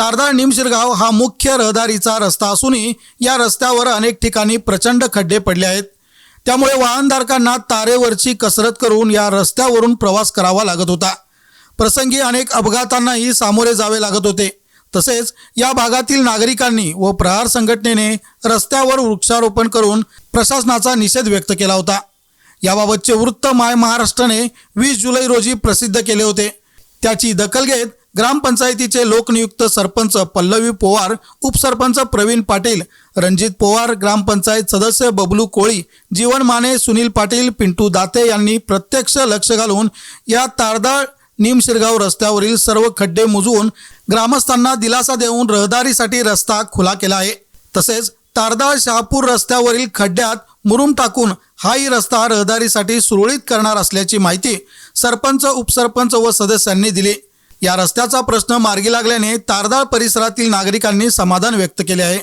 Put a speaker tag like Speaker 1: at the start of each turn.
Speaker 1: तारदार निमशिरगाव हा मुख्य रहदारीचा रस्ता असूनही या रस्त्यावर अनेक ठिकाणी प्रचंड खड्डे पडले आहेत. त्यामुळे वाहनधारकांना तारेवरची कसरत करून या रस्त्यावरून प्रवास करावा लागत होता. प्रसंगी अनेक अपघातांनाही सामोरे जावे लागत होते. तसेच या भागातील नागरिकांनी व प्रहार संघटनेने रस्त्यावर वृक्षारोपण करून प्रशासनाचा निषेध व्यक्त केला होता. याबाबतचे वृत्त माय महाराष्ट्राने वीस जुलै रोजी प्रसिद्ध केले होते. त्याची दखल घेत ग्रामपंचायतीचे लोकनियुक्त सरपंच पल्लवी पोवार उपसरपंच प्रवीण पाटील रणजित पोवार ग्रामपंचायत सदस्य बबलू कोळी जीवन माने सुनील पाटील पिंटू दाते यांनी प्रत्यक्ष लक्ष घालून या तारदाळ निमशिरगाव रस्त्यावरील सर्व खड्डे मुजवून ग्रामस्थांना दिलासा देऊन रहदारीसाठी रस्ता खुला केला आहे. तसेच तारदाळ शहापूर रस्त्यावरील खड्ड्यात मुरुम टाकून हाही रस्ता रहदारीसाठी सुरळीत करणार असल्याची माहिती सरपंच उपसरपंच व सदस्यांनी दिली. या रस्त्याचा प्रश्न मार्गी लागल्याने तारदाळ परिसरातील नागरिकांनी समाधान व्यक्त केले आहे.